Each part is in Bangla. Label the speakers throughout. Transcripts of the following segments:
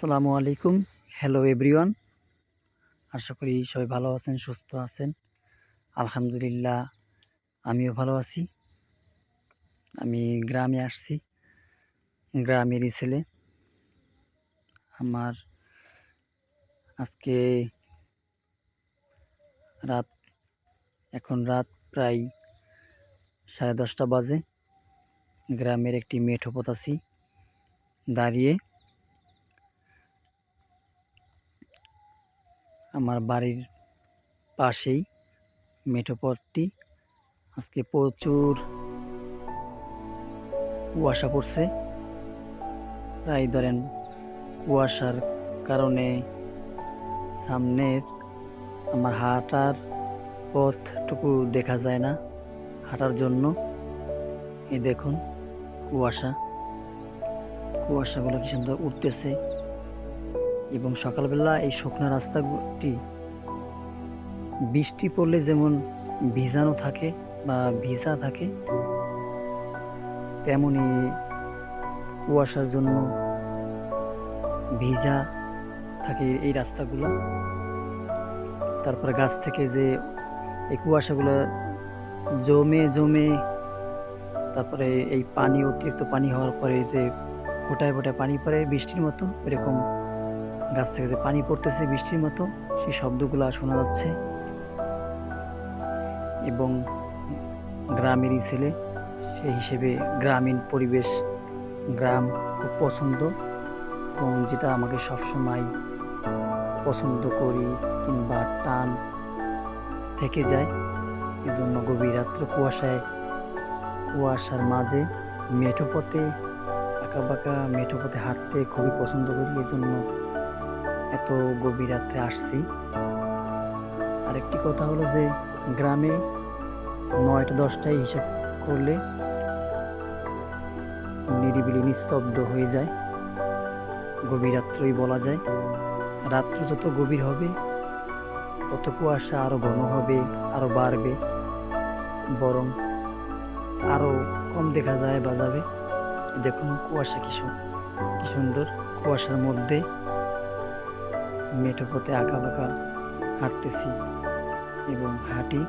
Speaker 1: আসসালামু আলাইকুম। হ্যালো এভরিওয়ান আশা করি সবাই ভালো আছেন, সুস্থ আছেন। আলহামদুলিল্লাহ, আমিও ভালো আছি। আমি গ্রামে আসছি, গ্রামেরই ছেলে। আমার আজকে রাত, এখন রাত প্রায় সাড়ে দশটা বাজে। গ্রামের একটি মেঠো পথ আছি, দাঁড়িয়ে আমার বাড়ির পাশেই মেঠো পথটি। আজকে প্রচুর কুয়াশা পড়ছে। প্রায় ধরেন কুয়াশার কারণে সামনের আমার হাঁটার পথটুকু দেখা যায় না হাঁটার জন্য। এই দেখুন কুয়াশা। কুয়াশাগুলো কি সুন্দর উঠতেছে এবং সকালবেলা এই শুকনো রাস্তাটি বৃষ্টি পড়লে যেমন ভিজানো থাকে বা ভিজা থাকে, তেমনি কুয়াশার জন্য ভিজা থাকে এই রাস্তাগুলো। তারপরে গাছ থেকে যে এই কুয়াশাগুলো জমে জমে, তারপরে এই পানি, অতিরিক্ত পানি হওয়ার পরে যে ফোটায় ফোটায় পানি পড়ে বৃষ্টির মতো, এরকম গাছ থেকে যে পানি পড়তেছে বৃষ্টির মতো, সেই শব্দগুলো শোনা যাচ্ছে। এবং গ্রামেরই ছেলে সেই হিসেবে গ্রামীণ পরিবেশ, গ্রাম খুব পছন্দ। এবং যেটা আমাকে সবসময় পছন্দ করি কিংবা টান থেকে যায়, এজন্য গভীর রাত্র কুয়াশায়, কুয়াশার মাঝে মেঠো পথে আঁকা বাঁকা মেঠো পথে হাঁটতে খুবই পছন্দ করি, এজন্য এত গভীর রাত্রে আসছি। আরেকটি কথা হলো যে, গ্রামে নয়টা দশটায় হিসাব করলে নিরিবিলি নিস্তব্ধ হয়ে যায়। গভীর রাত্রই বলা যায়। রাত্র যত গভীর হবে, তত কুয়াশা আরও ঘন হবে আরও বাড়বে। বরং আরও কম দেখা যায় বা যাবে। দেখুন কুয়াশা কি সুন্দর কুয়াশার মধ্যে মেঠো পথে আঁকা বাঁকা হাঁটতেছি এবং হাঁটি।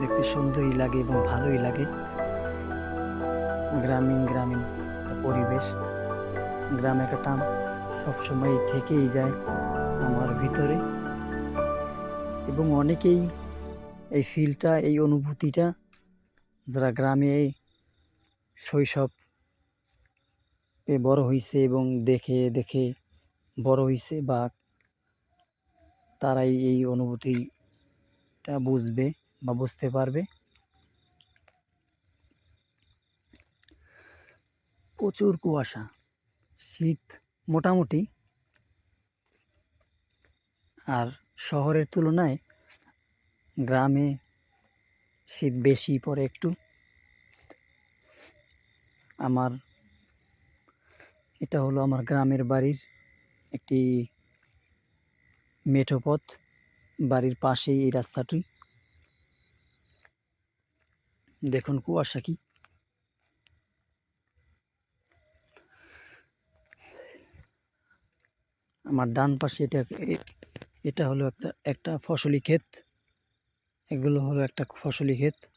Speaker 1: দেখতে সুন্দরই লাগে এবং ভালোই লাগে। গ্রামীণ গ্রামীণ পরিবেশ। গ্রামে একটা টান সবসময় থেকেই যায় আমার ভিতরে। এবং অনেকেই এই ফিলটা এই অনুভূতিটা, যারা গ্রামে শৈশব এ বড় হয়েছে এবং দেখে দেখে বড় হয়েছে বা তারাই এই অনুভূতিটা বুঝবে বা বুঝতে পারবে। প্রচুর কুয়াশা, শীত মোটামুটি। আর শহরের তুলনায় গ্রামে শীত বেশি পড়ে একটু। আমার এটা হলো আমার গ্রামের বাড়ির একটি মেঠো পথ। বাড়ির পাশেই এই রাস্তাটি। দেখুন কুয়াশা কি। আমার ডান পাশে এটা এটা হলো একটা একটা ফসলি ক্ষেত। এগুলো হলো একটা ফসলি ক্ষেত।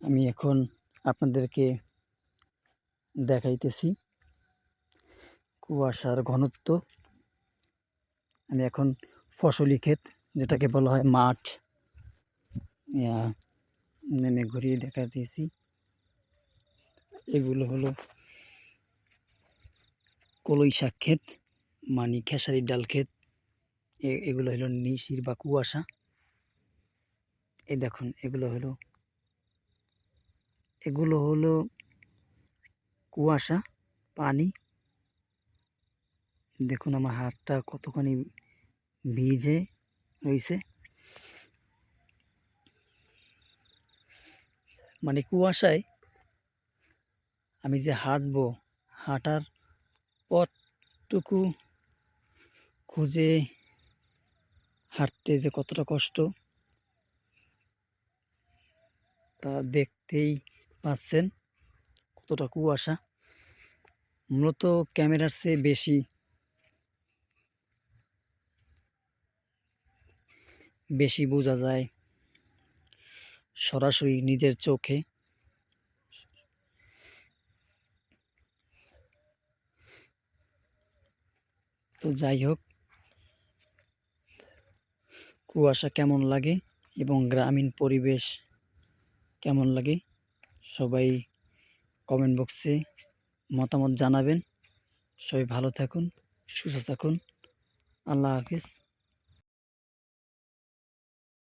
Speaker 1: আমি এখন আপনাদেরকে দেখাইতেছি। কুয়াশার ঘনত্ব। আমি এখন ফসলি ক্ষেত, যেটাকে বলা হয় মাঠ। নেমে ঘুরিয়ে দেখাইতেছি। এগুলো হলো কলই শাক ক্ষেত মানে খেসারির ডাল ক্ষেত। এগুলো হলো নিশির বা কুয়াশা। এই দেখুন, এগুলো হলো এগুলো হলো কুয়াশা, পানি। দেখুন আমার হাতটা কতখানি ভিজে রয়েছে। মানে কুয়াশায় আমি যে হাঁটবো, হাঁটার পথটুকু খুঁজে হাঁটতে যে কতটা কষ্ট, তা দেখতেই পাচ্ছেন কতটা কুয়াশা? মূলত ক্যামেরার চেয়ে বেশি বেশি বোঝা যায় সরাসরি নিজের চোখে। তো যাই হোক, কুয়াশা কেমন লাগে এবং গ্রামীণ পরিবেশ কেমন লাগে? সবাই কমেন্ট বক্সে মতামত জানাবেন। সবাই ভালো থাকুন সুস্থ থাকুন। আল্লাহ হাফিজ।